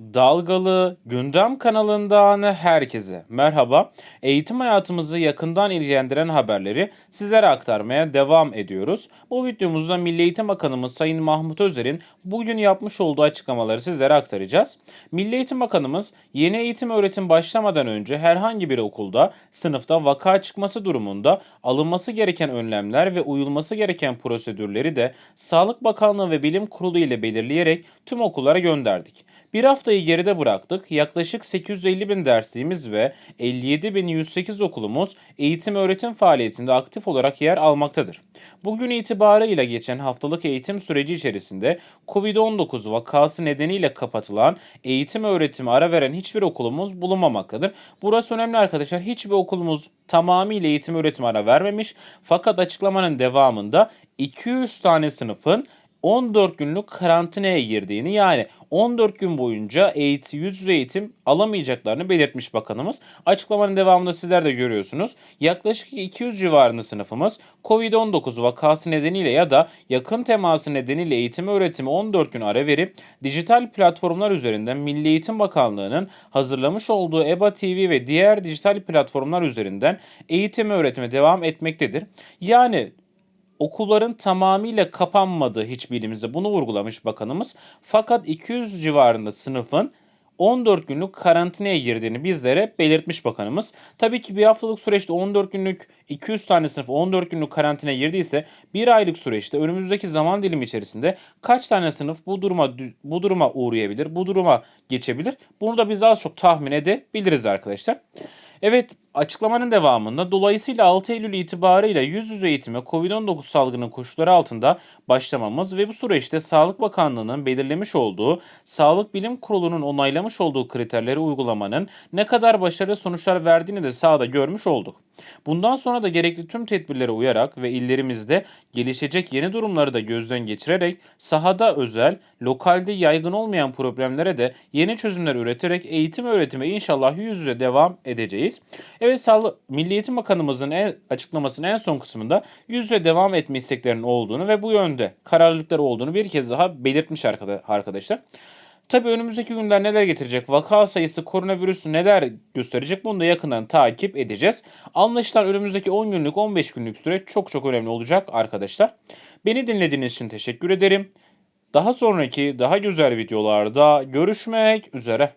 Dalgalı Gündem kanalından herkese merhaba. Eğitim hayatımızı yakından ilgilendiren haberleri sizlere aktarmaya devam ediyoruz. Bu videomuzda Milli Eğitim Bakanımız Sayın Mahmut Özer'in bugün yapmış olduğu açıklamaları sizlere aktaracağız. Milli Eğitim Bakanımız yeni eğitim öğretim başlamadan önce herhangi bir okulda sınıfta vaka çıkması durumunda alınması gereken önlemler ve uyulması gereken prosedürleri de Sağlık Bakanlığı ve Bilim Kurulu ile belirleyerek tüm okullara gönderdik. Bir haftayı geride bıraktık. Yaklaşık 850 bin dersliğimiz ve 57.108 okulumuz eğitim öğretim faaliyetinde aktif olarak yer almaktadır. Bugün itibarıyla geçen haftalık eğitim süreci içerisinde COVID-19 vakası nedeniyle kapatılan eğitim öğretimi ara veren hiçbir okulumuz bulunmamaktadır. Burası önemli arkadaşlar. Hiçbir okulumuz tamamıyla eğitim öğretim ara vermemiş. Fakat açıklamanın devamında 200 tane sınıfın 14 günlük karantinaya girdiğini yani 14 gün boyunca eğitim, yüz yüze eğitim alamayacaklarını belirtmiş bakanımız. Açıklamanın devamında sizler de görüyorsunuz. Yaklaşık 200 civarında sınıfımız COVID-19 vakası nedeniyle ya da yakın teması nedeniyle eğitim öğretimi 14 gün ara verip dijital platformlar üzerinden Milli Eğitim Bakanlığı'nın hazırlamış olduğu EBA TV ve diğer dijital platformlar üzerinden eğitim öğretime devam etmektedir. Yani okulların tamamıyla kapanmadığı hiçbir ilimizde bunu vurgulamış bakanımız. Fakat 200 civarında sınıfın 14 günlük karantinaya girdiğini bizlere belirtmiş bakanımız. Tabii ki bir haftalık süreçte 14 günlük 200 tane sınıf 14 günlük karantinaya girdiyse bir aylık süreçte önümüzdeki zaman dilimi içerisinde kaç tane sınıf bu duruma bu duruma uğrayabilir, bu duruma geçebilir? Bunu da biz az çok tahmin edebiliriz arkadaşlar. Evet açıklamanın devamında dolayısıyla 6 Eylül itibarıyla yüz yüze eğitime COVID-19 salgının koşulları altında başlamamız ve bu süreçte Sağlık Bakanlığı'nın belirlemiş olduğu, Sağlık Bilim Kurulu'nun onaylamış olduğu kriterleri uygulamanın ne kadar başarılı sonuçlar verdiğini de sahada görmüş olduk. Bundan sonra da gerekli tüm tedbirlere uyarak ve illerimizde gelişecek yeni durumları da gözden geçirerek sahada özel, lokalde yaygın olmayan problemlere de yeni çözümler üreterek eğitim öğretime inşallah yüz yüze devam edeceğiz. Evet Sağlık Milli Eğitim Bakanımızın en, açıklamasının en son kısmında yüz yüze devam etme isteklerinin olduğunu ve bu yönde kararlılıkları olduğunu bir kez daha belirtmiş arkadaşlar. Tabi önümüzdeki günler neler getirecek, vaka sayısı, koronavirüs neler gösterecek bunu da yakından takip edeceğiz. Anlaşılan önümüzdeki 10 günlük, 15 günlük süre çok çok önemli olacak arkadaşlar. Beni dinlediğiniz için teşekkür ederim. Daha sonraki daha güzel videolarda görüşmek üzere.